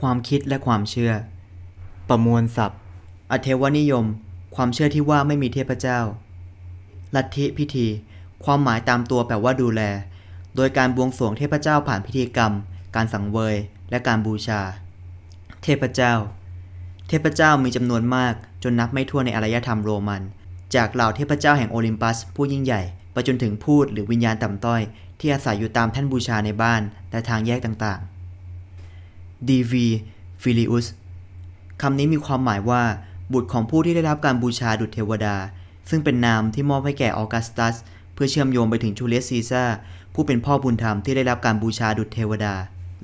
ความคิดและความเชื่อ ประมวลศัพท์ อเทวนิยม ความเชื่อที่ว่าไม่มีเทพเจ้า ลัทธิพิธี ความหมายตามตัวแปลว่าดูแล โดยการบวงสรวงเทพเจ้าผ่านพิธีกรรม การสังเวย และการบูชา เทพเจ้า เทพเจ้ามีจำนวนมากจนนับไม่ถ้วนในอารยธรรมโรมัน จากเหล่าเทพเจ้าแห่งโอลิมปัส ผู้ยิ่งใหญ่ไปจนถึงพูดหรือวิญญาณต่ำต้อย ที่อาศัยอยู่ตามแท่นบูชาในบ้านและทางแยกต่างๆ DV Filius คำนี้มีความหมายว่า บุตรของผู้ที่ได้รับการบูชาดุจเทวดา ซึ่งเป็นนามที่มอบให้แก่ออกัสตัส เพื่อเชื่อมโยงไปถึงจูเลียสซีซ่าร์ผู้เป็นพ่อบุญธรรมที่ได้รับการบูชาดุจเทวดา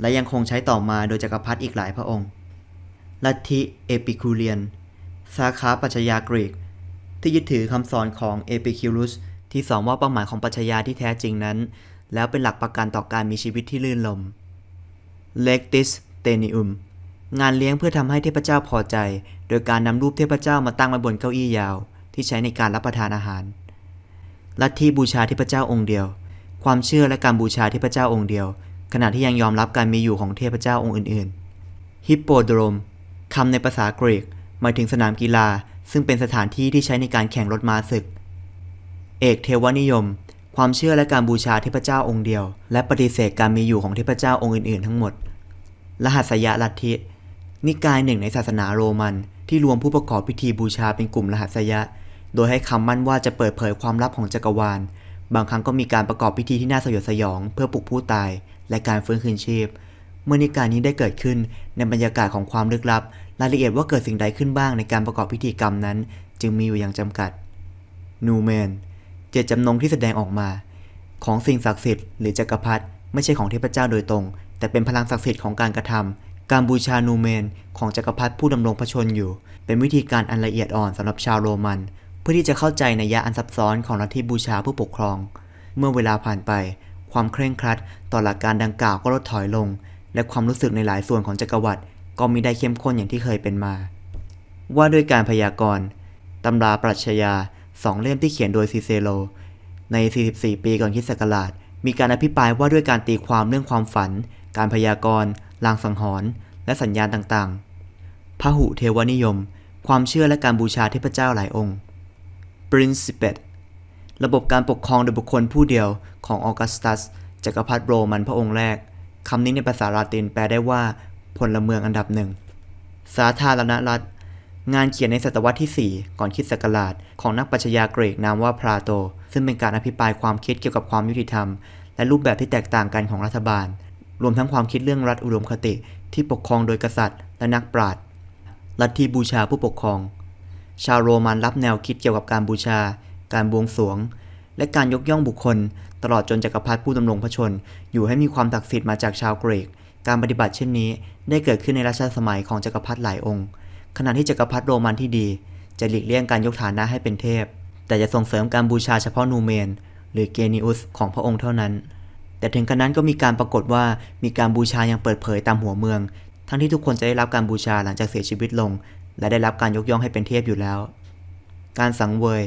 และยังคงใช้ต่อมาโดยจักรพรรดิอีกหลายพระองค์ ลัทธิเอปิคูเรียน สาขาปรัชญากรีก ที่ยึดถือคำสอนของเอปิคิรุสที่สอนว่าเป้าหมายของปรัชญาที่แท้จริงนั้น แล้วเป็นหลักประกันต่อการมีชีวิตที่ลื่นลมเลกติส Lectis Tenium งานเลี้ยงเพื่อทำให้เทพเจ้าพอใจ โดยการนำรูปเทพเจ้ามาตั้งไว้บนเก้าอี้ยาว ที่ใช้ในการรับประทานอาหาร ลัทธิบูชาเทพเจ้าองค์เดียว ความเชื่อและการบูชาเทพเจ้าองค์เดียว ขณะที่ยังยอมรับการมีอยู่ของเทพเจ้าองค์อื่นๆ ฮิปโปโดรมคำในภาษากรีกหมายถึงสนามกีฬา ซึ่งเป็นสถานที่ที่ใช้ในการแข่งรถม้าศึก เอกเทวนิยม ความเชื่อและการบูชาเทพเจ้าองค์เดียว และปฏิเสธการมีอยู่ของเทพเจ้าองค์อื่นๆ ทั้งหมด รหัสยลัทธิ นิกายหนึ่งในศาสนาโรมัน ที่รวมผู้ประกอบพิธีบูชาเป็นกลุ่มรหัสยะ โดยให้คำมั่นว่าจะเปิดเผยความลับของจักรวาล บางครั้งก็มีการประกอบพิธีที่น่าสยดสยอง เพื่อปลุกผู้ตาย และการฟื้นคืนชีพ เมื่อนิกายนี้ได้เกิดขึ้นในบรรยากาศของความลึกลับ รายละเอียดว่าเกิดสิ่งใดขึ้นบ้างในการประกอบพิธีกรรมนั้น จึงมีอยู่อย่างจำกัดนูเมนเจตจำนงที่แสดงออกมา ของสิ่งศักดิ์สิทธิ์หรือจักรพรรดิไม่ใช่ของเทพเจ้าโดยตรง แต่เป็นพลังศักดิ์สิทธิ์ของการกระทำการบูชานูเมน ของจักรพรรดิผู้ดำรงพระชนอยู่ เป็นวิธีการอันละเอียดอ่อนสำหรับชาวโรมัน เพื่อที่จะเข้าใจในยยะอันซับซ้อนของลัทธิบูชาผู้ปกครอง เมื่อเวลาผ่านไป ความเคร่งครัดต่อหลักการดังกล่าวก็ลดถอยลง และความรู้สึกในหลายส่วนของจักรวรรดิก็มีได้เข้มข้นอย่างที่เคยเป็นมา ว่าด้วยการพยากรณ์ตำราปรัชญาสองเล่มที่เขียนโดยซิเซโรใน 44 ปีก่อนคริสต์ศักราช มีการอภิปรายว่าด้วยการตีความเรื่องความฝัน การพยากรณ์ลางสังหรณ์และสัญญาณต่างๆพหุเทวนิยม ความเชื่อและการบูชาเทพเจ้าหลายองค์ Principate ระบบการปกครองโดยบุคคลผู้เดียวของออกัสตัส จักรพรรดิโรมันพระองค์แรก คำนี้ในภาษาลาตินแปลได้ว่าพลเมืองอันดับหนึ่ง สาธารณรัฐ งานเขียนในศตวรรษที่ 4 ก่อนคริดศักราช ของนักปรัชญากรีกนามว่าพลาโต ซึ่งเป็นการอภิปรายความคิดเกี่ยวกับความยุติธรรม และรูปแบบที่แตกต่างกันของรัฐบาล รวมทั้งความคิดเรื่องรัฐอุดมคติที่ปกครองโดยกษัตริย์ และนักปราชญ์ลัทธิบูชาผู้ปกครอง ชาวโรมันรับแนวคิดเกี่ยวกับการบูชา การบวงสรวง และการยกย่องบุคคล ตลอดจนจักรพรรดิผู้ดำรงพระชน อยู่ให้มีความศักดิ์สิทธิ์มาจากชาวกรีก การปฏิบัติเช่นนี้ ได้เกิดขึ้นในรัชสมัยของจักรพรรดิหลายองค์ ขณะที่จักรพรรดิโรมันที่ดี จะหลีกเลี่ยงการยกฐานะให้เป็นเทพ แต่จะส่งเสริมการบูชาเฉพาะนูเมน หรือเกนิอุสของพระองค์เท่านั้น แต่ถึงกระนั้นก็มีการปรากฏว่ามีการบูชายังเปิดเผยตามหัวเมือง ทั้งที่ทุกคนจะได้รับการบูชาหลังจากเสียชีวิตลง และได้รับการยกย่องให้เป็นเทพอยู่แล้ว การสังเวย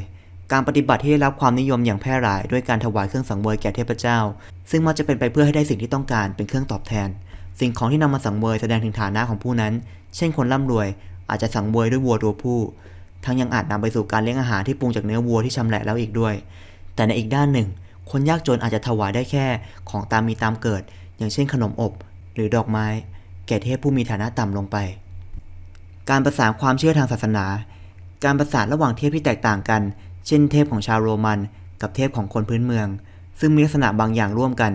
การปฏิบัติที่ได้รับความนิยมอย่างแพร่หลาย ด้วยการถวายเครื่องสังเวยแก่เทพเจ้า ซึ่งมักจะเป็นไปเพื่อให้ได้สิ่งที่ต้องการเป็นเครื่องตอบแทน สิ่งของที่นำมาสังเวยแสดงถึงฐานะของผู้นั้น เช่นคนร่ำรวย อาจจะสังเวยด้วยวัวตัวผู้ ทั้งยังอาจนำไปสู่การเลี้ยงอาหารที่ปรุงจากเนื้อวัวที่ชำแหละแล้วอีกด้วย แต่ในอีกด้านหนึ่ง คนยากจนอาจจะถวายได้แค่ของตามมีตามเกิด อย่างเช่นขนมอบ หรือดอกไม้ แก่เทพผู้มีฐานะต่ำลงไป การประสานความเชื่อทางศาสนา การประสานระหว่างเทพที่แตกต่างกัน เช่นเทพของชาวโรมัน กับเทพของคนพื้นเมือง ซึ่งมีลักษณะบางอย่างร่วมกัน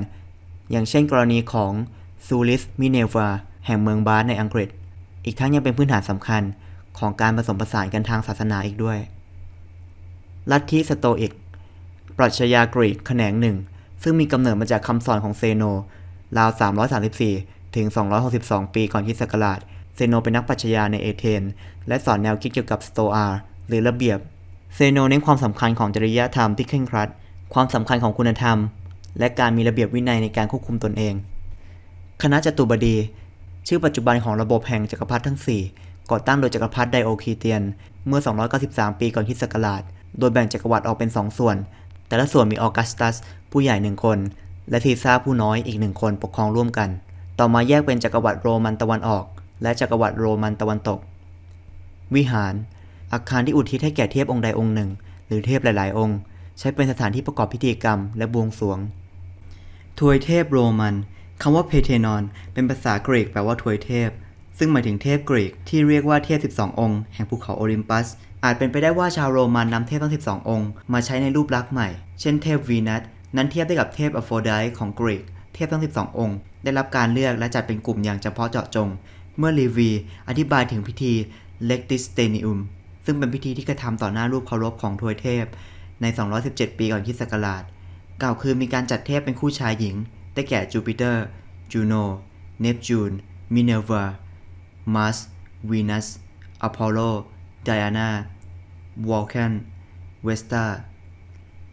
อย่างเช่นกรณีของซูลิสมิเนวาแห่งเมืองบาสในอังกฤษ อีกทั้งยังเป็นพื้นฐานสำคัญของการผสมผสานกันทางศาสนาอีกด้วย ลัทธิสโตอิก ปรัชญากรีกแขนงหนึ่ง ซึ่งมีกำเนิดมาจากคำสอนของเซโน ราว 334 ถึง 262 ปีก่อนคริสต์ศักราช เซโนเป็นนักปรัชญาในเอเธน และสอนแนวคิดเกี่ยวกับสโตอา หรือระเบียบ เซโนเน้นความสำคัญของจริยธรรมที่เคร่งครัด ความสำคัญของคุณธรรม และการมีระเบียบวินัยในการควบคุมตนเอง คณะจตุบดี ชื่อปัจจุบันของระบบแห่งจักรพรรดิทั้ง 4 ก่อตั้งโดยจักรพรรดิไดโอคีเตียน เมื่อ 293 ปีก่อนคริสต์ศักราชโดยแบ่งจักรวรรดิออกเป็น 2 ส่วน แต่ละส่วนมีออกัสตัสผู้ใหญ่หนึ่งคน และซีซ่าผู้น้อยอีกหนึ่งคนปกครองร่วมกัน ต่อมาแยกเป็นจักรวรรดิโรมันตะวันออก และจักรวรรดิโรมันตะวันตก วิหาร อาคารที่อุทิศให้แก่เทพองค์ใดองค์หนึ่ง หรือเทพหลาย ๆ องค์ ใช้เป็นสถานที่ประกอบพิธีกรรม และบวงสรวงทวยเทพโรมันคำว่าเพเทนอน เป็นภาษากรีกแปลว่าทวยเทพ ซึ่งหมายถึงเทพกรีกที่เรียกว่าเทพ 12 องค์ แห่งภูเขาโอลิมปัส อาจเป็นไปได้ว่าชาวโรมันนำเทพทั้ง 12 องค์ มาใช้ในรูปลักษณ์ใหม่ เช่นเทพวีนัสนั้นเทียบได้กับเทพอโฟไดต์ของกรีก เทพทั้ง 12 องค์ ได้รับการเลือกและจัดเป็นกลุ่มอย่างเฉพาะเจาะจง เมื่อลีวีอธิบายถึงพิธีเลกติสเตนิอุมซึ่งเป็นพิธีที่กระทำต่อหน้ารูปเคารพของทวยเทพ ใน 217 ปีก่อนคริสต์ศักราชกล่าวคือมีการจัดเทพเป็นคู่ชายหญิง ได้แก่จูปิเตอร์ จูโน เนปจูน มิเนวามาร์วา นาวอลแคนเวสตา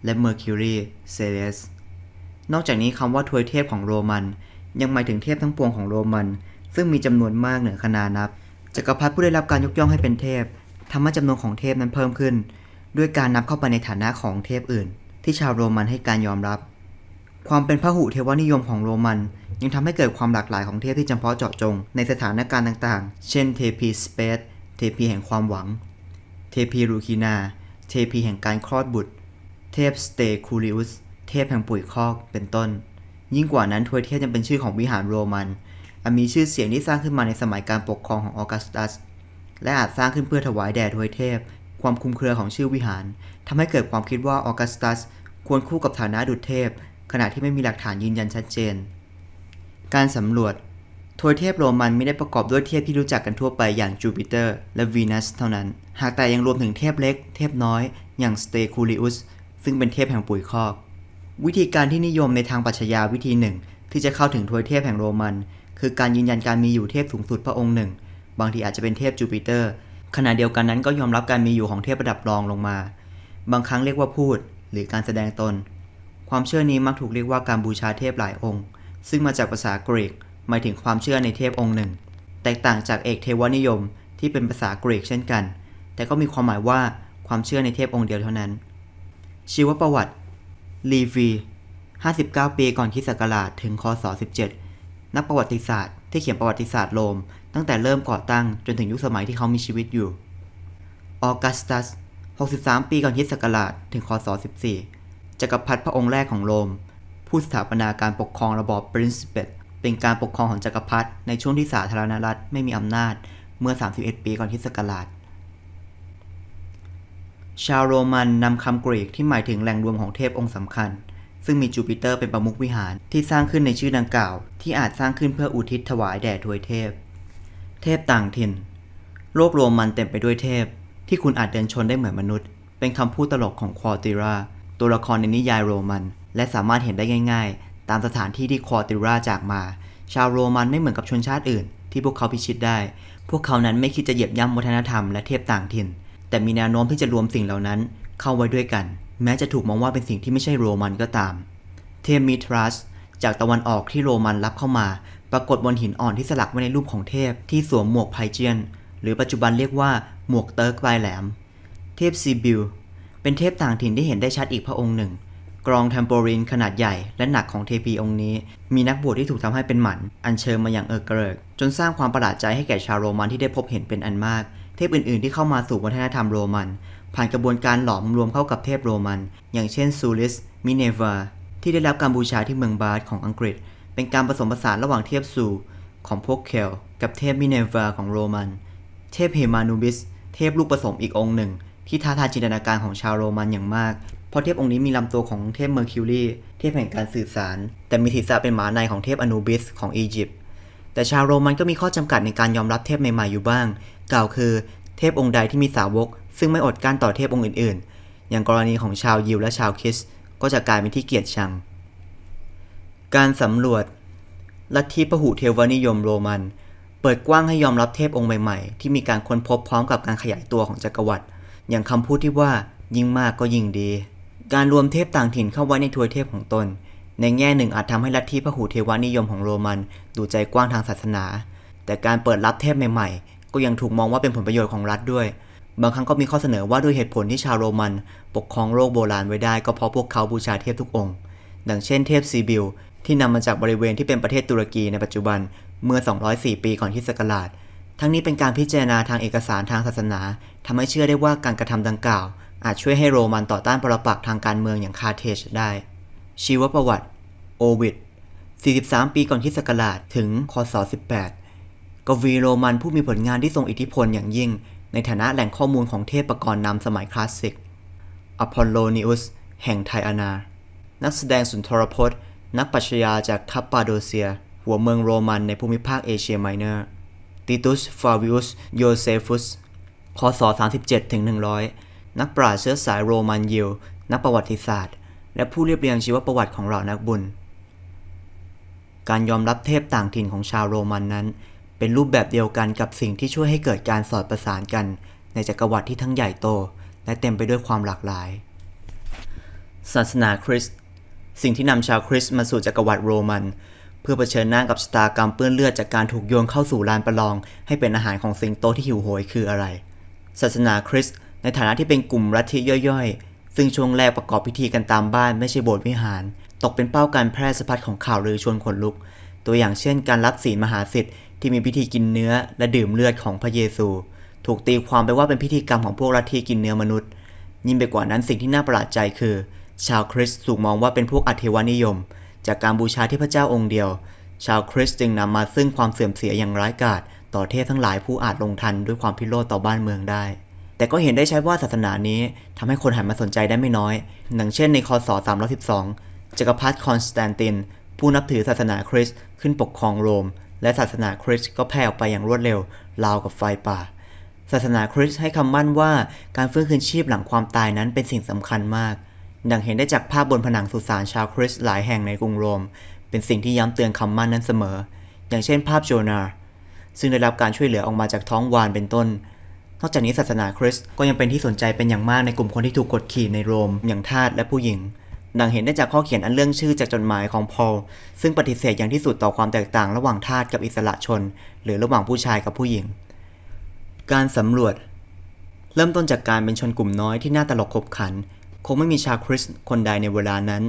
และเมอร์คิวรีเซเลสนอกจากนี้คำว่าทวยเทพของโรมัน ยังหมายถึงเทพทั้งปวงของโรมัน ซึ่งมีจำนวนมากเหนือคนานับจักรพรรดิผู้ได้รับการยกย่องให้เป็นเทพทำให้จำนวนของเทพนั้นเพิ่มขึ้น ด้วยการนับเข้าไปในฐานะของเทพอื่น ที่ชาวโรมันให้การยอมรับ ความเป็นพหุเทวนิยมของโรมัน ยังทำให้เกิดความหลากหลายของเทพที่เฉพาะเจาะจง ในสถานการณ์ต่างๆ เช่นเทพีสเปซเทพีแห่งความหวัง เทพีรูคีนา เทพีแห่งการคลอดบุตร เทพสเตคูริอุส เทพแห่งปุ๋ยคอก เป็นต้น ยิ่งกว่านั้นทวยเทพยังเป็นชื่อของวิหารโรมันอันมีชื่อเสียงที่สร้างขึ้นมาในสมัยการปกครองของออกัสตัส และอาจสร้างขึ้นเพื่อถวายแด่ทวยเทพ ความคุมเครือของชื่อวิหารทำให้เกิดความคิดว่าออกัสตัส ควรคู่กับฐานะดุจเทพ ขณะที่ไม่มีหลักฐานยืนยันชัดเจน การสำรวจทวยเทพโรมันไม่ได้ประกอบด้วยเทพที่รู้จักกันทั่วไปอย่างจูปิเตอร์และวีนัสเท่านั้น หากแต่ยังรวมถึงเทพเล็ก เทพน้อย อย่างสเตคูลิอุสซึ่งเป็นเทพแห่งปุ๋ยคอก วิธีการที่นิยมในทางปรัชญาวิธีหนึ่ง ที่จะเข้าถึงทวยเทพแห่งโรมัน คือการยืนยันการมีอยู่เทพสูงสุดพระองค์หนึ่ง บางทีอาจจะเป็นเทพจูปิเตอร์ ขณะเดียวกันนั้นก็ยอมรับการมีอยู่ของเทพระดับรองลงมา บางครั้งเรียกว่าพูด หรือการแสดงตน ความเชื่อนี้มักถูกเรียกว่าการบูชาเทพหลายองค์ ซึ่งมาจากภาษากรีก หมายถึงความเชื่อในเทพองค์หนึ่ง แตกต่างจากเอกเทวนิยมที่เป็นภาษากรีกเช่นกัน แต่ก็มีความหมายว่าความเชื่อในเทพองค์เดียวเท่านั้น ชีวประวัติ ลีวี59 ปีก่อนคริสต์ศักราชถึงคศ 17 นักประวัติศาสตร์ที่เขียนประวัติศาสตร์โรม ตั้งแต่เริ่มก่อตั้งจนถึงยุคสมัยที่เขามีชีวิตอยู่ ออกัสตัส 63 ปีก่อนคริสต์ศักราชถึงคศ 14 จักรพรรดิพระองค์แรกของโรม ผู้สถาปนาการปกครองระบอบปรินซิเปตเป็นการปกครองของจักรพรรดิในช่วงที่สาธารณรัฐไม่มีอำนาจเมื่อ 31 ปีก่อนคริสตศักราช ชาวโรมันนำคำกรีกที่หมายถึงแหล่งรวมของเทพองค์สำคัญ ซึ่งมีจูปิเตอร์เป็นประมุขวิหารที่สร้างขึ้นในชื่อดังกล่าว ที่อาจสร้างขึ้นเพื่ออุทิศถวายแด่ทวยเทพ เทพต่างถิ่น โลกโรมันเต็มไปด้วยเทพ ที่คุณอาจเดินชนได้เหมือนมนุษย์ เป็นคำพูดตลกของควอติรา ตัวละครในนิยายโรมัน และสามารถเห็นได้ง่าย ๆ ตามสถานที่ที่คอติราจากมา ชาวโรมันไม่เหมือนกับชนชาติอื่น ที่พวกเขาพิชิตได้ พวกเขานั้นไม่คิดจะเหยียบย่ำวัฒนธรรมและเทพต่างถิ่น แต่มีแนวโน้มที่จะรวมสิ่งเหล่านั้น เข้าไว้ด้วยกัน แม้จะถูกมองว่าเป็นสิ่งที่ไม่ใช่โรมันก็ตาม เทพมิทรัสจากตะวันออกที่โรมันรับเข้ามา ปรากฏบนหินอ่อนที่สลักไว้ในรูปของเทพที่สวมหมวกไพเจียน หรือปัจจุบันเรียกว่าหมวกเติร์กปลายแหลม เทพซีบิล เป็นเทพต่างถิ่นที่เห็นได้ชัดอีกพระองค์หนึ่ง กรองแทมโปรินขนาดใหญ่และหนักของเทพีองค์นี้ มีนักบวชที่ถูกทำให้เป็นหมัน อัญเชิญมาอย่างเออร์เกริก จนสร้างความประหลาดใจให้แก่ชาวโรมันที่ได้พบเห็นเป็นอันมาก เทพอื่นๆ ที่เข้ามาสู่วัฒนธรรมโรมัน ผ่านกระบวนการหลอมรวมเข้ากับเทพโรมัน อย่างเช่นซูริส มิเนวา ที่ได้รับการบูชาที่เมืองบาร์ของอังกฤษ เป็นการผสมผสานระหว่างเทพซูของพวกเคลกับเทพมิเนวาของโรมัน เทพเฮมานูบิส เทพลูกผสมอีกองค์หนึ่ง ที่ท้าทายจินตนาการของชาวโรมันอย่างมาก เพราะเทพองค์นี้มีลำตัวของเทพเมอร์คิวรีเทพแห่งการสื่อสาร แต่มีศีรษะเป็นหมาในของเทพอนูบิสของอียิปต์แต่ชาวโรมันก็มีข้อจำกัดในการยอมรับเทพใหม่ๆอยู่บ้าง กล่าวคือเทพองค์ใดที่มีสาวก ซึ่งไม่อดกลั้นต่อเทพองค์อื่น ๆ อย่างกรณีของชาวยิวและชาวคริสก็จะกลายเป็นที่เกลียดชัง การสำรวจ ลัทธิพหุเทวนิยมโรมัน เปิดกว้างให้ยอมรับเทพองค์ใหม่ ๆ ที่มีการค้นพบพร้อมกับการขยายตัวของจักรวรรดิ อย่างคำพูดที่ว่ายิ่งมากก็ยิ่งดี การรวมเทพต่างถิ่นเข้าไว้ในทวยเทพของตน ในแง่หนึ่งอาจทำให้ลัทธิพหุเทวานิยมของโรมัน ดูใจกว้างทางศาสนา แต่การเปิดรับเทพใหม่ๆ ก็ยังถูกมองว่าเป็นผลประโยชน์ของรัฐด้วย บางครั้งก็มีข้อเสนอว่าด้วยเหตุผลที่ชาวโรมัน ปกครองโลกโบราณไว้ได้ก็เพราะพวกเขาบูชาเทพทุกองค์ ดังเช่นเทพซีบิลที่นำมาจากบริเวณที่เป็นประเทศตุรกีในปัจจุบันเมื่อ 204 ปีก่อนคริสต์ศักราชทั้งนี้เป็นการพิจารณาทางเอกสารทางศาสนา ทำให้เชื่อได้ว่าการกระทำดังกล่าว อาจช่วยให้โรมันต่อต้านปรปักษ์ทางการเมืองอย่างคาร์เทจได้ ชีวประวัติ โอวิด 43 ปีก่อนคริสต์ศักราชถึงคศ 18 กวีโรมันผู้มีผลงานที่ทรงอิทธิพลอย่างยิ่ง ในฐานะแหล่งข้อมูลของเทพกรนำสมัยคลาสสิก อพอลโลนิอุส แห่งไทอานา นักแสดงสุนทรพจน์ นักปรัชญาจากคัปปาโดเซีย หัวเมืองโรมันในภูมิภาคเอเชียไมเนอร์ติตุสฟาวิอุสโยเซฟุส คศ 37ถึง100 นักปราชญ์เชื้อสายโรมันยิว นักประวัติศาสตร์ และผู้เรียบเรียงชีวประวัติของเหล่านักบุญ การยอมรับเทพต่างถิ่นของชาวโรมันนั้น เป็นรูปแบบเดียวกันกับสิ่งที่ช่วยให้เกิดการสอดประสานกัน ในจักรวรรดิที่ทั้งใหญ่โต และเต็มไปด้วยความหลากหลาย ศาสนาคริสต์สิ่งที่นำชาวคริสต์มาสู่จักรวรรดิโรมัน เพื่อเผชิญหน้ากับชะตากรรมเปื้อนเลือดจากการถูกโยนเข้าสู่ลานประลอง ให้เป็นอาหารของสิงโตที่หิวโหยคืออะไร ศาสนาคริสต์ในฐานะที่เป็นกลุ่มลัทธิย่อยๆ ซึ่งช่วงแรกประกอบพิธีกันตามบ้านไม่ใช่โบสถ์วิหาร ตกเป็นเป้าการแพร่สะพัดของข่าวลือชวนขนลุก ตัวอย่างเช่น การรับศีลมหาสิทธิ์ที่มีพิธีกินเนื้อและดื่มเลือดของพระเยซู ถูกตีความไปว่าเป็นพิธีกรรมของพวกลัทธิกินเนื้อมนุษย์ ยิ่งไปกว่านั้นสิ่งที่น่าประหลาดใจคือ ชาวคริสต์ถูกมองว่าเป็นพวกอัเทวานิยม จากการบูชาเทพระเจ้าองค์เดียว ชาวคริสต์จึงนำมาซึ่งความเสื่อมเสียอย่างร้ายกาจ ต่อเทพทั้งหลายผู้อาจลงทันด้วยความพิโรธต่อบ้านเมืองได้ แต่ก็เห็นได้ใช้ว่าศาสนานี้ทำให้คนหันมาสนใจได้ไม่น้อยดังเช่นในคศ312จักรพรรดิคอนสแตนติน ผู้นับถือศาสนาคริสต์ขึ้นปกครองโรม และศาสนาคริสต์ก็แพร่ออกไปอย่างรวดเร็วราวกับไฟป่า ศาสนาคริสต์ให้คำมั่นว่าการฟื้นคืนชีพหลังความตายนั้นเป็นสิ่งสำคัญมากดังเห็นได้จากภาพบนผนังสุสานชาวคริสต์หลายแห่งในกรุงโรม เป็นสิ่งที่ย้ำเตือนคำมั่นนั้นเสมอ อย่างเช่นภาพโจนาห์ ซึ่งได้รับการช่วยเหลือออกมาจากท้องวานเป็นต้น นอกจากนี้ศาสนาคริสต์ก็ยังเป็นที่สนใจเป็นอย่างมากในกลุ่มคนที่ถูกกดขี่ในโรม อย่างทาสและผู้หญิงดังเห็นได้จากข้อเขียนอันเรื่องชื่อจากจดหมายของพอลซึ่งปฏิเสธอย่างที่สุดต่อความแตกต่างระหว่างทาสกับอิสระชน หรือระหว่างผู้ชายกับผู้หญิง การสำรวจ เริ่มต้นจากการเป็นชนกลุ่มน้อยที่น่าตลกขบขัน คงไม่มีชาวคริสต์คนใดในเวลานั้น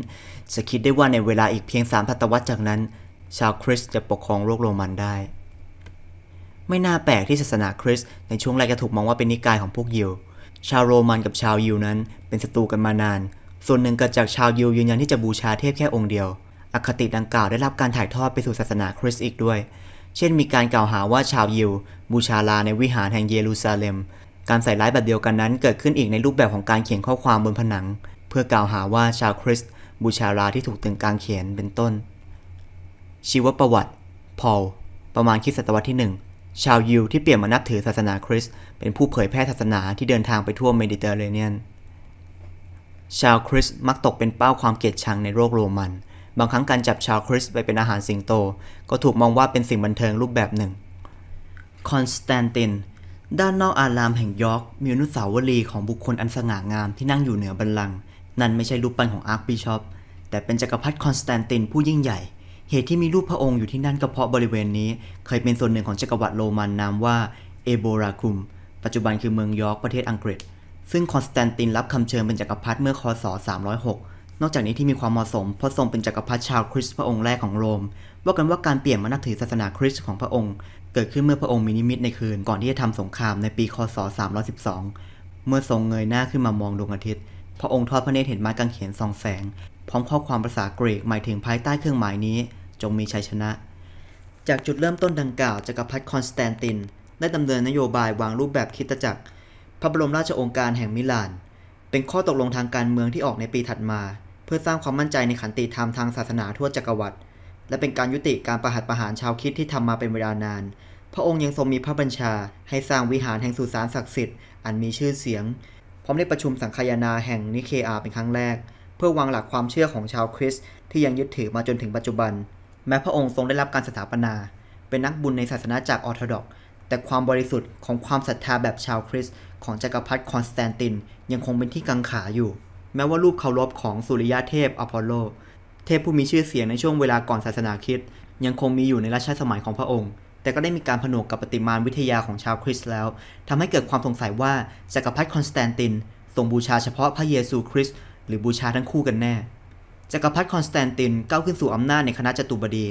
จะคิดได้ว่าในเวลาอีกเพียงสามศตวรรษจากนั้น ชาวคริสต์จะปกครองโลกโรมันได้ ไม่น่าแปลกที่ศาสนาคริสต์ในช่วงแรกจะถูกมองว่าเป็นนิกายของพวกยิว ชาวโรมันกับชาวยิวนั้น เป็นศัตรูกันมานาน ส่วนหนึ่งเกิดจากชาวยิวยืนยันที่จะบูชาเทพแค่องค์เดียว อคติดังกล่าวได้รับการถ่ายทอดไปสู่ศาสนาคริสต์อีกด้วย เช่นมีการกล่าวหาว่าชาวยิว บูชาลาในวิหารแห่งเยรูซาเล็ม การใส่ร้ายแบบเดียวกันนั้น เกิดขึ้นอีกในรูปแบบของการเขียนข้อความบนผนัง เพื่อกล่าวหาว่าชาวคริสต์บูชาลาที่ถูกตึงกางเขนเป็นต้น ชีวประวัติ พอล ประมาณคริสตศตวรรษที่หนึ่ง ชาวยิวที่เปลี่ยนมานับถือศาสนาคริสต์เป็นผู้เผยแพร่ศาสนาที่เดินทางไปทั่วเมดิเตอร์เรเนียน ชาวคริสต์มักตกเป็นเป้าความเกลียดชังในโลกโรมัน บางครั้งการจับชาวคริสต์ไปเป็นอาหารสิงโต ก็ถูกมองว่าเป็นสิ่งบันเทิงรูปแบบหนึ่ง คอนสแตนติน ด้านนอกอารามแห่งยอร์กมีอนุสาวรีย์ของบุคคลอันสง่างามที่นั่งอยู่เหนือบัลลังก์นั่นไม่ใช่รูปปั้นของอาร์คบิชอปแต่เป็นจักรพรรดิคอนสแตนตินผู้ยิ่งใหญ่ เหตุที่มีรูปพระองค์อยู่ที่นั่นก็เพราะบริเวณนี้ เคยเป็นส่วนหนึ่งของจักรวรรดิโรมันนามว่าเอโบราคุม ปัจจุบันคือเมืองยอร์กประเทศอังกฤษ ซึ่งคอนสแตนตินรับคำเชิญเป็นจักรพรรดิเมื่อคศ 306 นอกจากนี้ที่มีความเหมาะสมเพราะทรงเป็นจักรพรรดิชาวคริสต์พระองค์แรกของโรม ว่ากันว่าการเปลี่ยนมานับถือศาสนาคริสต์ของพระองค์ เกิดขึ้นเมื่อพระองค์มีนิมิตในคืนก่อนที่จะทำสงครามในปีคศ 312 เมื่อทรงเงยหน้าขึ้นมามองดวงอาทิตย์ พระองค์ทอดพระเนตรเห็นไม้กางเขนส่องแสง พร้อมข้อความภาษากรีกหมายถึงภายใต้เครื่องหมายนี้ จงมีชัยชนะ จากจุดเริ่มต้นดังกล่าวจักรพรรดิคอนสแตนติน ได้ดำเนินนโยบายวางรูปแบบคริดจักร พระบรมราชโองการแห่งมิลาน เป็นข้อตกลงทางการเมืองที่ออกในปีถัดมา เพื่อสร้างความมั่นใจในขันติธรรมทางศาสนาทั่วจักรวรรดิและเป็นการยุติการประหัตประหารชาวคริดที่ทำมาเป็นเวลานาน พระองค์ยังทรงมีพระบัญชา ให้สร้างวิหารแห่งสุสานศักดิ์สิทธิ์อันมีชื่อเสียง พร้อมได้ประชุมสังคายนาแห่งนิเคอาเป็นครั้งแรก เพื่อวางหลักความเชื่อของชาวคริสต์ที่ยังยึดถือมาจนถึงปัจจุบัน แม้พระองค์ทรงได้รับการสถาปนา เป็นนักบุญในศาสนาจักออร์โธดอกแต่ความบริสุทธิ์ของความศรัทธาแบบชาวคริสต์ของจักรพรรดิคอนสแตนติน ยังคงเป็นที่กังขาอยู่ แม้ว่ารูปเคารพของสุริยะเทพอพอลโล เทพผู้มีชื่อเสียงในช่วงเวลาก่อนศาสนาคริสต์ยังคงมีอยู่ในรัชสมัยของพระองค์ แต่ก็ได้มีการผนวกกับปฏิมาวิทยาของชาวคริสต์แล้วทำให้เกิดความสงสัยว่าจักรพรรดิคอนสแตนตินทรงบูชาเฉพาะพระเยซูคริสต์หรือบูชาทั้งคู่กันแน่ จักรพรรดิคอนสแตนตินก้าวขึ้นสู่อำนาจในคณะจตุบดี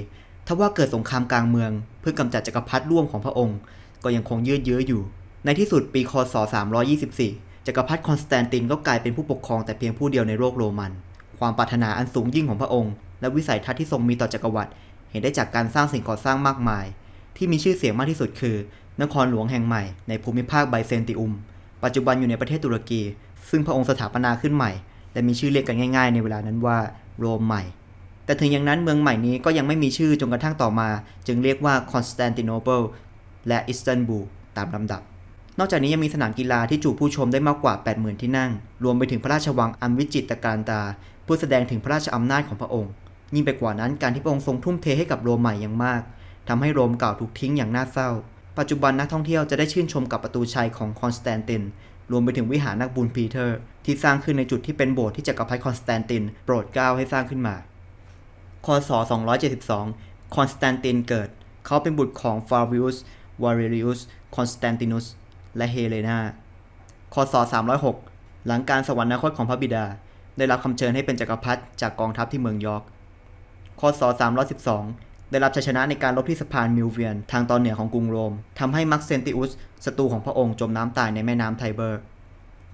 ทว่าเกิดสงครามกลางเมือง เพื่อกำจัดจักรพรรดิร่วมของพระองค์ ก็ยังคงยืดเยื้ออยู่ ในที่สุดปีคศ 324 จักรพรรดิคอนสแตนตินก็กลายเป็นผู้ปกครองแต่เพียงผู้เดียวในโลกโรมัน ความปรารถนาอันสูงยิ่งของพระองค์ และวิสัยทัศน์ที่ทรงมีต่อจักรวรรดิเห็นได้จากการสร้างสิ่งก่อสร้างมากมาย ที่มีชื่อเสียงมากที่สุดคือ นครหลวงแห่งใหม่ในภูมิภาคไบเซนติอุม ปัจจุบันอยู่ในประเทศตุรกี ซึ่งพระองค์สถาปนาขึ้นใหม่ และมีชื่อเรียกกันง่าย ๆ ในเวลานั้นว่า โรมใหม่ แต่ถึงอย่างนั้นเมืองใหม่นี้ก็ยังไม่มีชื่อจนกระทั่งต่อมา จึงเรียกว่าคอนสแตนติโนเปิลและอิสตันบูลตามลำดับ นอกจากนี้ยังมีสนามกีฬาที่จุผู้ชมได้มากกว่า 80,000 ที่นั่ง รวมไปถึงพระราชวังอันวิจิตรการตาเพื่อแสดงถึงพระราชอำนาจของพระองค์ ยิ่งไปกว่านั้นการที่พระองค์ทรงทุ่มเทให้กับโรมใหม่อย่างมากทำให้โรมเก่าถูกทิ้งอย่างน่าเศร้า ปัจจุบันนักท่องเที่ยวจะได้ชื่นชมกับประตูชัยของคอนสแตนติน รวมไปถึงวิหารนักบุญปีเตอร์ ที่สร้างขึ้นในจุดที่เป็นโบสถ์ที่จักรพรรดิคอนสแตนตินโปรดเกล้าให้สร้างขึ้นมา คศ 272 คอนสแตนตินเกิด เขาเป็นบุตรของฟาวิอุสวาเรลิอุส คอนสแตนตินุส และเฮเลนา คศ 306 หลังการสวรรคตของพระบิดา ได้รับคำเชิญให้เป็นจักรพรรดิจากกองทัพที่เมืองยอร์ก คศ 312 ได้รับชัยชนะในการรบที่สะพานมิลเวียน ทางตอนเหนือของกรุงโรมทำให้มักเซนติอุสศัตรูของพระองค์จมน้ำตายในแม่น้ำไทเบอร์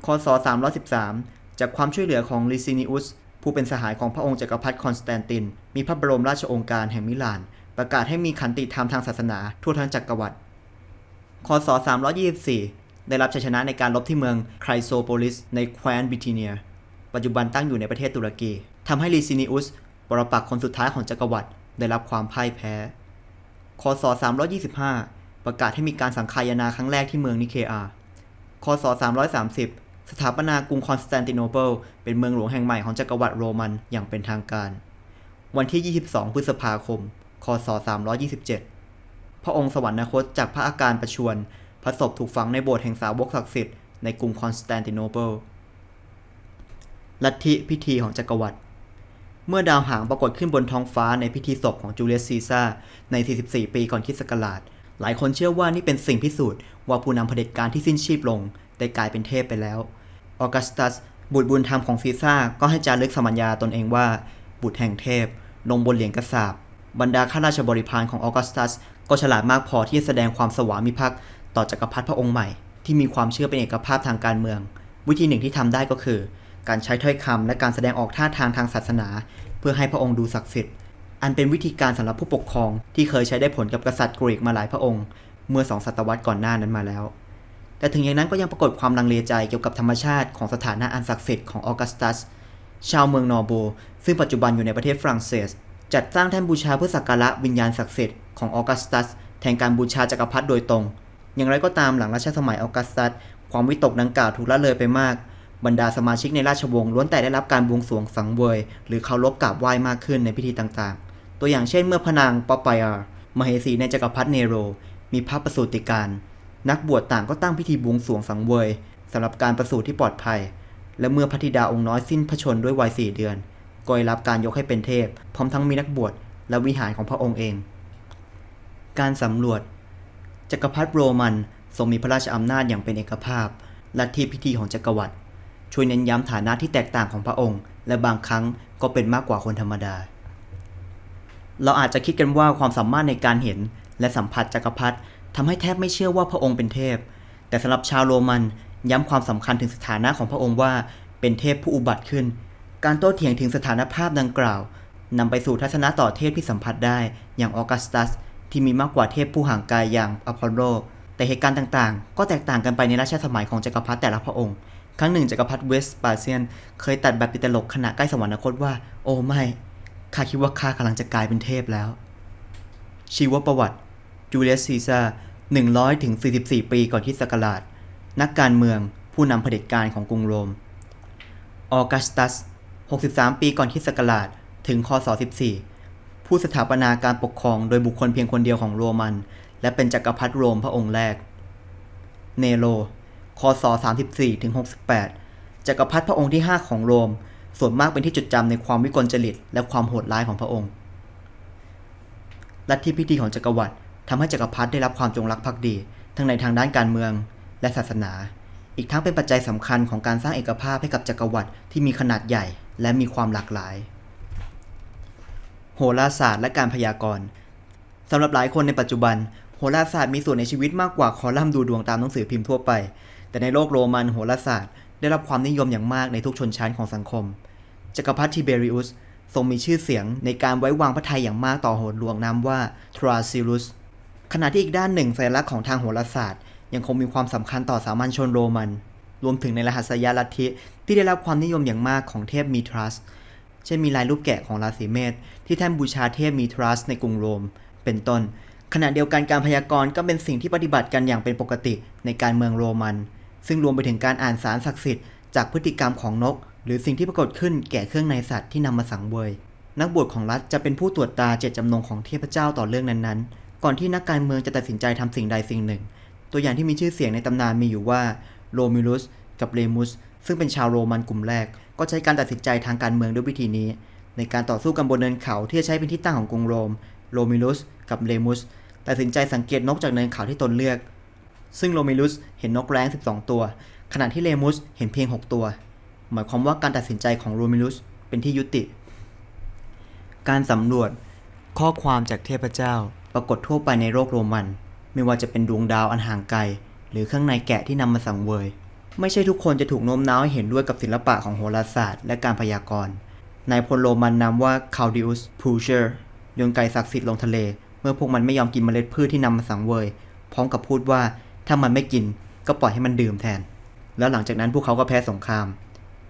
คศ313 จากความช่วยเหลือของลิซินิอุสผู้เป็นสหายของพระองค์จักรพรรดิคอนสแตนติน มีพระบรมราชโองการแห่งมิลาน ประกาศให้มีขันติธรรมทางศาสนาทั่วทั้งจักรวรรดิคศ324 ได้รับชัยชนะในการรบที่เมืองไครโซโปลิส ในแคว้นบิทิเนีย ปัจจุบันตั้งอยู่ในประเทศตุรกีทำให้ลิซินิอุสปรปักคนสุดท้ายของจักรวรรดิ ได้รับความพ่ายแพ้ คศ 325 ประกาศให้มีการสังคายนาครั้งแรกที่เมืองนิเคอา คศ 330 สถาปนากรุงคอนสแตนติโนเปิลเป็นเมืองหลวงแห่งใหม่ของจักรวรรดิโรมันอย่างเป็นทางการ วันที่ 22 พฤษภาคม คศ 327 พระองค์สวรรคตจากพระอาการประชวรพระศพถูกฝังในโบสถ์แห่งสาวกศักดิ์สิทธิ์ในกรุงคอนสแตนติโนเปิลลัทธิพิธีของจักรวรรดิ เมื่อดาวหางปรากฏขึ้นบนท้องฟ้าในพิธีศพของจูเลียสซีซ่าใน 44 ปีก่อนคริสต์ศักราช หลายคนเชื่อว่านี่เป็นสิ่งพิสูจน์ว่าผู้นำเผด็จการที่สิ้นชีพลง ได้กลายเป็นเทพไปแล้ว ออกัสตัส บุตรบุญธรรมของซีซ่าก็ให้จารึกสมัญญาตนเองว่า บุตรแห่งเทพ ลงบนเหรียญกระสาบบรรดาข้าราชบริพารของออกัสตัส ก็ฉลาดมากพอที่จะแสดงความสวามิภักดิ์ต่อจักรพรรดิพระองค์ใหม่ ที่มีความเชื่อเป็นเอกภาพทางการเมือง วิธีหนึ่งที่ทำได้ก็คือ การใช้ถ้อยคำและการแสดงออกท่าทางทางศาสนา เพื่อให้พระองค์ดูศักดิ์สิทธิ์ อันเป็นวิธีการสำหรับผู้ปกครองที่เคยใช้ได้ผลกับกษัตริย์กรีกมาหลายพระองค์ เมื่อสองศตวรรษก่อนหน้านั้นมาแล้ว แต่ถึงอย่างนั้นก็ยังปรากฏความลังเลใจเกี่ยวกับธรรมชาติของสถานะอันศักดิ์สิทธิ์ของออกัสตัส ชาวเมืองนอร์โบ ซึ่งปัจจุบันอยู่ในประเทศฝรั่งเศส จัดสร้างแท่นบูชาเพื่อสักการะวิญญาณศักดิ์สิทธิ์ของออกัสตัสแทนการบูชาจักรพรรดิโดยตรง อย่างไรก็ตามหลังรัชสมัยออกัสตัส ความวิตกดังกล่าวถูกละเลยไปมาก บรรดาสมาชิกในราชวงศ์ล้วนแต่ได้รับการบวงสรวงสังเวย หรือเคารพกราบไหว้มากขึ้นในพิธีต่างๆ ตัวอย่างเช่นเมื่อพระนางป๊อปปายาร์มเหสีในจักรพรรดิเนโร มีพระประสูติการ นักบวชต่างก็ตั้งพิธีบวงสรวงสังเวยสำหรับการประสูติที่ปลอดภัย และเมื่อพระธิดาองค์น้อยสิ้นพระชนด้วยวัยสี่เดือนก็ได้รับการยกให้เป็นเทพ พร้อมทั้งมีนักบวชและวิหารของพระองค์เอง การสำรวจ จักรพรรดิโรมันทรงมีพระราชอำนาจอย่างเป็นเอกภาพ ลัทธิพิธีของจักรวรรดิ ช่วยเน้นย้ำฐานะที่แตกต่างของพระองค์ และบางครั้งก็เป็นมากกว่าคนธรรมดา เราอาจจะคิดกันว่าความสามารถในการเห็นและสัมผัสจักรพรรดิทำให้แทบไม่เชื่อว่าพระองค์เป็นเทพ แต่สำหรับชาวโรมันย้ำความสำคัญถึงสถานะของพระองค์ว่าเป็นเทพผู้อุบัติขึ้น การโต้เถียงถึงสถานภาพดังกล่าวนำไปสู่ทัศนะต่อเทพที่สัมผัสได้อย่างออกัสตัสที่มีมากกว่าเทพผู้ห่างไกลอย่างอพอลโลแต่เหตุการณ์ต่างๆ ก็แตกต่างกันไปในรัชสมัยของจักรพรรดิแต่ละพระองค์ ครั้งหนึ่งจักรพรรดิเวสปาเซียน เคยตัดแบบติตลกขณะใกล้สวรรคตว่า โอ้ไม่ ข้าคิดว่าข้ากำลังจะกลายเป็นเทพแล้ว ชีวประวัติจูเลียสซีซ่าร์100ถึง44 ปีก่อนคริสกราช นักการเมืองผู้นำเผด็จการของกรุงโรม ออกัสตัส 63 ปีก่อนคริสกราช ถึงคศ 14 ผู้สถาปนาการปกครองโดยบุคคลเพียงคนเดียวของโรมัน และเป็นจักรพรรดิโรมพระองค์แรก เนโร ศ 34 ถึง 68 จักรพรรดิพระองค์ที่ 5 ของโรม ส่วนมากเป็นที่จดจำในความวิกลจริต และความโหดร้ายของพระองค์ ลัทธิพิธีของจักรวรรดิทำให้จักรพรรดิได้รับความจงรักภักดี ทั้งในทางด้านการเมืองและศาสนา อีกทั้งเป็นปัจจัยสำคัญของการสร้างเอกภาพให้กับจักรวรรดิที่มีขนาดใหญ่และมีความหลากหลาย โหราศาสตร์และการพยากรณ์สำหรับหลายคนในปัจจุบันโหราศาสตร์มีส่วนในชีวิตมากกว่าคอลัมน์ดูดวงตามหนังสือพิมพ์ทั่วไป แต่ในโลกโรมันโหราศาสตร์ ได้รับความนิยมอย่างมากในทุกชนชั้นของสังคม จักรพรรดิทิเบริอุสทรงมีชื่อเสียงในการไว้วางพระทัยอย่างมากต่อโหนหลวงนามว่าทราซิลุส ขณะที่อีกด้านหนึ่งสัญลักษณ์ของทางโหราศาสตร์ ยังคงมีความสำคัญต่อสามัญชนโรมัน รวมถึงในรหัสยาลัทธิที่ได้รับความนิยมอย่างมากของเทพมีทรัส เช่นมีลายรูปแกะของราศีเมษที่แท่นบูชาเทพมีทรัสในกรุงโรม เป็นต้น ขณะเดียวกันการพยากรณ์ก็เป็นสิ่งที่ปฏิบัติกันอย่างเป็นปกติในการเมืองโรมัน ซึ่งรวมไปถึงการอ่านสารศักดิ์สิทธิ์จากพฤติกรรมของนก หรือสิ่งที่ปรากฏขึ้นแก่เครื่องในสัตว์ที่นำมาสังเวย นักบวชของรัฐจะเป็นผู้ตรวจตาเจตจำนงของเทพเจ้าต่อเรื่องนั้นๆ ก่อนที่นักการเมืองจะตัดสินใจทำสิ่งใดสิ่งหนึ่ง ตัวอย่างที่มีชื่อเสียงในตำนานมีอยู่ว่าโรมิลุสกับเรมุสซึ่งเป็นชาวโรมันกลุ่มแรก ก็ใช้การตัดสินใจทางการเมืองด้วยวิธีนี้ ในการต่อสู้กันบนเนินเขาที่จะใช้เป็นที่ตั้งของกรุงโรม โรมิลุสกับเรมุสตัดสินใจสังเกตนกจากเนินเขาที่ตนเลือก ซึ่งโรมิลุสเห็นนกแร้ง 12 ตัว ขณะที่เรมุสเห็นเพียง 6 ตัว หมายความว่าการตัดสินใจของโรมิลุสเป็นที่ยุติ การสำรวจข้อความจากเทพเจ้า ปรากฏทั่วไปในโลกโรมัน ไม่ว่าจะเป็นดวงดาวอันห่างไกล หรือข้างในแกะที่นำมาสังเวย ไม่ใช่ทุกคนจะถูกโน้มน้าวให้เห็นด้วยกับศิลปะของโหราศาสตร์และการพยากรณ์นายพลโรมันนามว่าคา u ดิอุสพูเชอร์โยนไก่ศักดิ์สิทธิ์ลงทะเล เมื่อพวกมันไม่ยอมกินเมล็ดพืชที่นำมาสังเวย พร้อมกับพูดว่า ถ้ามันไม่กินก็ปล่อยให้มันดื่มแทน แล้วหลังจากนั้นพวกเขาก็แพ้สงคราม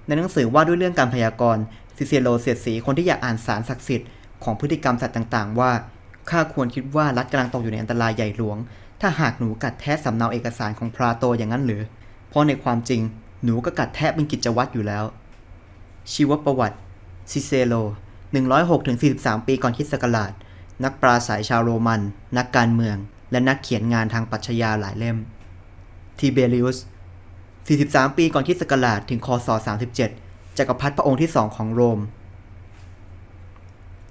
ในหนังสือว่าด้วยเรื่องการพยากรณ์ซิเซโรเสียดสีคนที่อยากอ่านสารศักดิ์สิทธิ์ของพฤติกรรมสัตว์ต่าง ๆ ว่าข้าควรคิดว่ารัฐกำลังตกอยู่ในอันตรายใหญ่หลวง ถ้าหากหนูกัดแทะสำเนาเอกสารของพราโตอย่างนั้นหรือ เพราะในความจริงหนูก็กัดแทะเป็นกิจวัตรอยู่แล้ว ชีวประวัติซิเซโร106-43 ปีก่อนคริสต์ศักราช นักปราศัยชาวโรมัน นักการเมือง และนักเขียนงานทางปรัชญาหลายเล่มทิเบริอุส 43 ปีก่อนคริสกราชถึงคศ 37 จักรพรรดิพระองค์ที่สองของโรม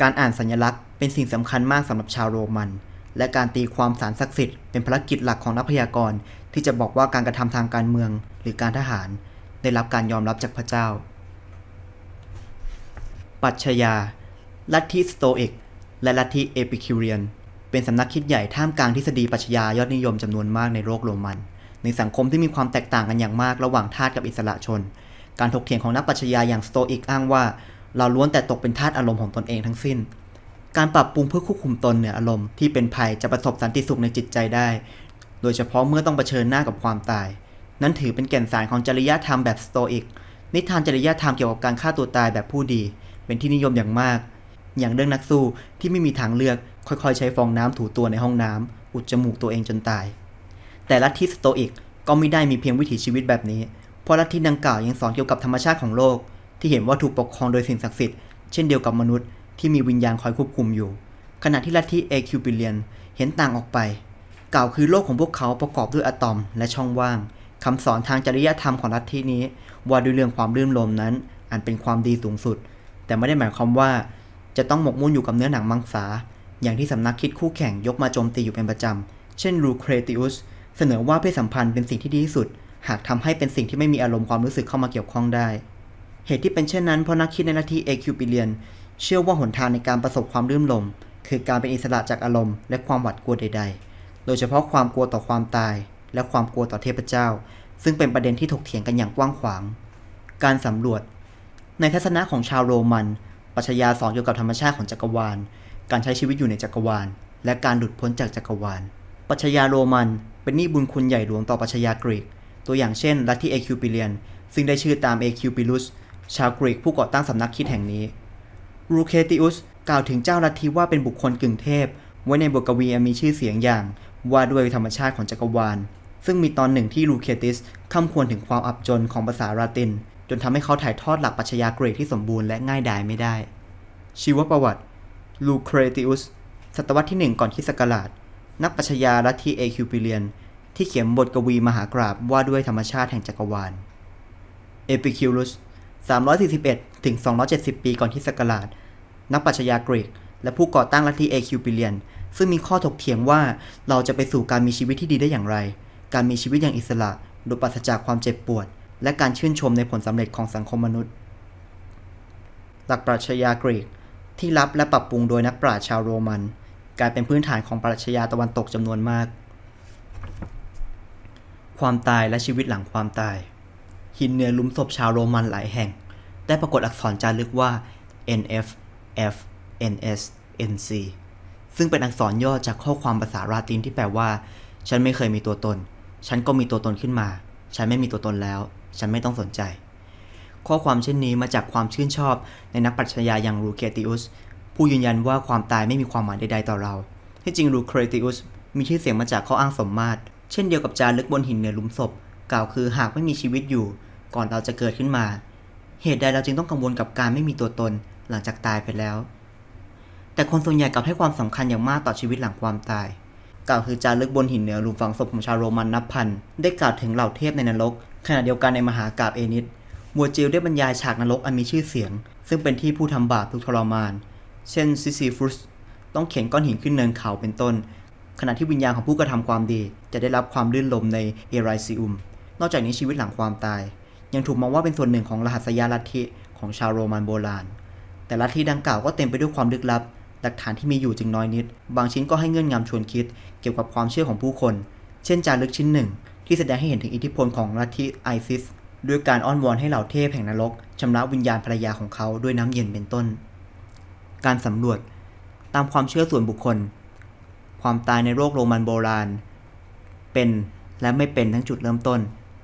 การอ่านสัญลักษณ์เป็นสิ่งสำคัญมากสำหรับชาวโรมัน และการตีความสารศักดิ์สิทธิ์เป็นภารกิจหลักของนักพยากรณ์ที่จะบอกว่าการกระทำทางการเมืองหรือการทหาร ได้รับการยอมรับจากพระเจ้าปรัชญาลัทธิสโตอิก และลัทธิเอปิคิวเรียน เป็นสำนักคิดใหญ่ท่ามกลางทฤษฎีปรัชญายอดนิยมจำนวนมากในโลกโรมัน ในสังคมที่มีความแตกต่างกันอย่างมากระหว่างทาสกับอิสระชน การถกเถียงของนักปรัชญาอย่างสโตอิกอ้างว่า เราล้วนแต่ตกเป็นทาสอารมณ์ของตนเองทั้งสิ้น การปรับปรุงเพื่อควบคุมตนเหนืออารมณ์ที่เป็นภัยจะประสบสันติสุขในจิตใจได้ โดยเฉพาะเมื่อต้องเผชิญหน้ากับความตาย นั่นถือเป็นแก่นสารของจริยธรรมแบบสโตอิก นิทานจริยธรรมเกี่ยวกับการฆ่าตัวตายแบบผู้ดี เป็นที่นิยมอย่างมาก อย่างเรื่องนักสู้ที่ไม่มีทางเลือก ค่อยๆ ใช้ฟองน้ำถูตัวในห้องน้ำอุดจมูกตัวเองจนตาย แต่ลัทธิสโตอิกก็ไม่ได้มีเพียงวิถีชีวิตแบบนี้ เพราะลัทธิดังกล่าวยังสอนเกี่ยวกับธรรมชาติของโลก ที่เห็นว่าถูกปกครองโดยสิ่งศักดิ์สิทธิ์เช่นเดียวกับมนุษย์ที่มีวิญญาณคอยควบคุมอยู่ ขณะที่ลัทธิเอคิวปิเลียนเห็นต่างออกไป กล่าวคือโลกของพวกเขาประกอบด้วยอะตอมและช่องว่างคำสอนทางจริยธรรมของลัทธินี้ ว่าด้วยเรื่องความรื่นรมนั้นอันเป็นความดีสูงสุด แต่ไม่ได้หมายความว่าจะต้องหมกมุ่นอยู่กับเนื้อหนังมังสา อย่างที่สำนักคิดคู่แข่งยกมาโจมตีอยู่เป็นประจำ เช่นลูเครติอุสเสนอว่าเพศสัมพันธ์เป็นสิ่งที่ดีที่สุด หากทำให้เป็นสิ่งที่ไม่มีอารมณ์ความรู้สึกเข้ามาเกี่ยวข้องได้ เหตุที่เป็นเช่นนั้นเพราะนักคิดในลัทธิเอคิวปิเลียนเชื่อว่าหนทางในการประสบความรื่นรมคือการเป็นอิสระจากอารมณ์และความหวาดกลัวใด ๆ โดยเฉพาะความกลัวต่อความตาย และความกลัวต่อเทพเจ้า ซึ่งเป็นประเด็นที่ถกเถียงกันอย่างกว้างขวาง การสำรวจ ในทัศนะของชาวโรมัน ปัชญาสอนเกี่ยวกับธรรมชาติของจักรวาล การใช้ชีวิตอยู่ในจักรวาล และการหลุดพ้นจากจักรวาล ปัชญาโรมันเป็นหนี้บุญคุณใหญ่หลวงต่อปัชญากรีก ตัวอย่างเช่นลัทธิเอคิวปิเลียน ซึ่งได้ชื่อตามเอคิวปิลุสชาวกรีกผู้ก่อตั้งสำนักคิดแห่งนี้รูเคติอุสกล่าวถึงเจ้าลัทธิว่าเป็นบุคคลกึ่งเทพ ไว้ในบทกวีมีชื่อเสียงอย่างว่าด้วยธรรมชาติของจักรวาล ซึ่งมีตอนหนึ่งที่ลูเคติสคำควรถึงความอับจนของภาษาลาติน จนทำให้เขาถ่ายทอดหลักปรัชญากรีกที่สมบูรณ์และง่ายดายไม่ได้ ชีวประวัติ ลูเครติอุสศตวรรษที่ 1 ก่อนคริสต์ศักราช นักปรัชญาลัทธิเอคิวปิเลียน ที่เขียนบทกวีมหากราบว่าด้วยธรรมชาติแห่งจักรวาล เอปิคิวลุส 341 ถึง 270 ปีก่อนคริสต์ศักราช นักปรัชญากรีก และผู้ก่อตั้งลัทธิเอคิวปิเลียน ซึ่งมีข้อถกเถียงว่าเราจะไปสู่การมีชีวิตที่ดีได้อย่างไร การมีชีวิตอย่างอิสระ โดยปราศจากความเจ็บปวด และการชื่นชมในผลสำเร็จของสังคมมนุษย์ หลักปรัชญากรีก ที่รับและปรับปรุงโดยนักปราชญ์ชาวโรมัน กลายเป็นพื้นฐานของปรัชญาตะวันตกจำนวนมาก ความตายและชีวิตหลังความตาย หินเหนือลุมศพชาวโรมันหลายแห่ง ได้ปรากฏอักษรจารึกว่า NF F NS NC ซึ่งเป็นอักษรย่อจากข้อความภาษาลาตินที่แปลว่า ฉันไม่เคยมีตัวตน ฉันก็มีตัวตนขึ้นมา ฉันไม่มีตัวตนแล้ว ฉันไม่ต้องสนใจ ข้อความเช่นนี้มาจากความชื่นชอบในนักปรัชญาอย่างรูเคติอุสผู้ยืนยันว่าความตายไม่มีความหมายใดๆต่อเรา ที่จริงรูเคติอุสมีชื่อเสียงมาจากข้ออ้างสมมาตร เช่นเดียวกับจารึกบนหินเหนือหลุมศพ กล่าวคือหากไม่มีชีวิตอยู่ ก่อนเราจะเกิดขึ้นมา เหตุใดเราจึงต้องกังวลกับการไม่มีตัวตนหลังจากตายไปแล้ว แต่คนส่วนใหญ่กลับให้ความสำคัญอย่างมากต่อชีวิตหลังความตาย กล่าวคือจารึกบนหินเหนือหลุมฝังศพของชาวโรมันนับพัน ได้กล่าวถึงเหล่าเทพในนรก ขณะเดียวกันในมหากาบเอนิส มัวจิลได้บรรยายฉากนรกอันมีชื่อเสียง ซึ่งเป็นที่ผู้ทำบาปทุกข์ทรมาน เช่นซิซิฟุสต้องเข็นก้อนหินขึ้นเนินเขาเป็นต้น ขณะที่วิญญาณของผู้กระทำความดี จะได้รับความลื่นลมในเอไรซิอุม นอกจากนี้ชีวิตหลังความตาย ยังถูกมองว่าเป็นส่วนหนึ่งของรหัสยาลัทธิของชาวโรมันโบราณ แต่ลัทธิดังกล่าวก็เต็มไปด้วยความลึกลับ หลักฐานที่มีอยู่จึงน้อยนิด บางชิ้นก็ให้เงื่อนงำชวนคิด เกี่ยวกับความเชื่อของผู้คน เช่นจารึกชิ้นหนึ่ง ที่แสดงให้เห็นถึงอิทธิพลของลัทธิไอซิส ด้วยการอ้อนวอนให้เหล่าเทพแห่งนรกชำระวิญญาณภรรยาของเขาด้วยน้ำเย็นเป็นต้น การสำรวจตามความเชื่อส่วนบุคคล ความตายในโลกโรมันโบราณ เป็นและไม่เป็นทั้งจุดเริ่มต้น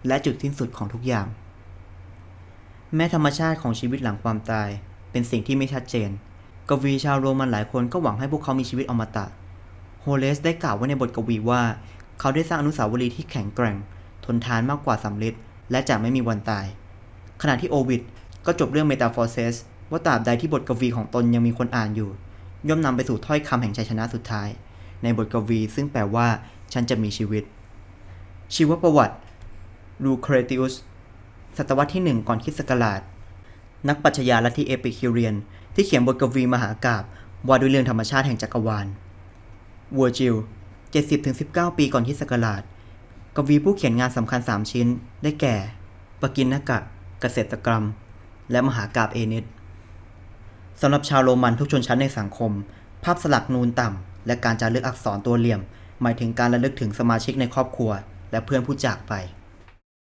และจุดสิ้นสุดของทุกอย่าง แม้ธรรมชาติของชีวิตหลังความตายเป็นสิ่งที่ไม่ชัดเจน กวีชาวโรมันหลายคนก็หวังให้พวกเขามีชีวิตอมตะ โฮเลสได้กล่าวไว้ในบทกวีว่า เขาได้สร้างอนุสาวรีย์ที่แข็งแกร่ง ทนทานมากกว่าสำลิด และจะไม่มีวันตาย ขณะที่โอวิดก็จบเรื่องเมตาฟอร์เซสว่าตราบใดที่บทกวีของตนยังมีคนอ่านอยู่ ย่อมนำไปสู่ถ้อยคำแห่งชัยชนะสุดท้าย ในบทกวีซึ่งแปลว่า ฉันจะมีชีวิต ชีวประวัติลูเครติอุสศตวรรษที่หนึ่งก่อนคริสต์ศักราช นักปรัชญาลัทธิเอปิคิวเรียน ที่เขียนบทกวีมหากาบว่าด้วยเรื่องธรรมชาติแห่งจักรวาลวัวจิล 70-19 ปีก่อนคริสต์ศักราช กวีผู้เขียนงานสำคัญ 3 ชิ้น ได้แก่ ปกินนกะ เกษตรกรรม และมหากาบเอเนตสำหรับชาวโรมันทุกชนชั้นในสังคม ภาพสลักนูนต่ำ และการจารึกอักษรตัวเหลี่ยม หมายถึงการระลึกถึงสมาชิกในครอบครัว และเพื่อนผู้จากไป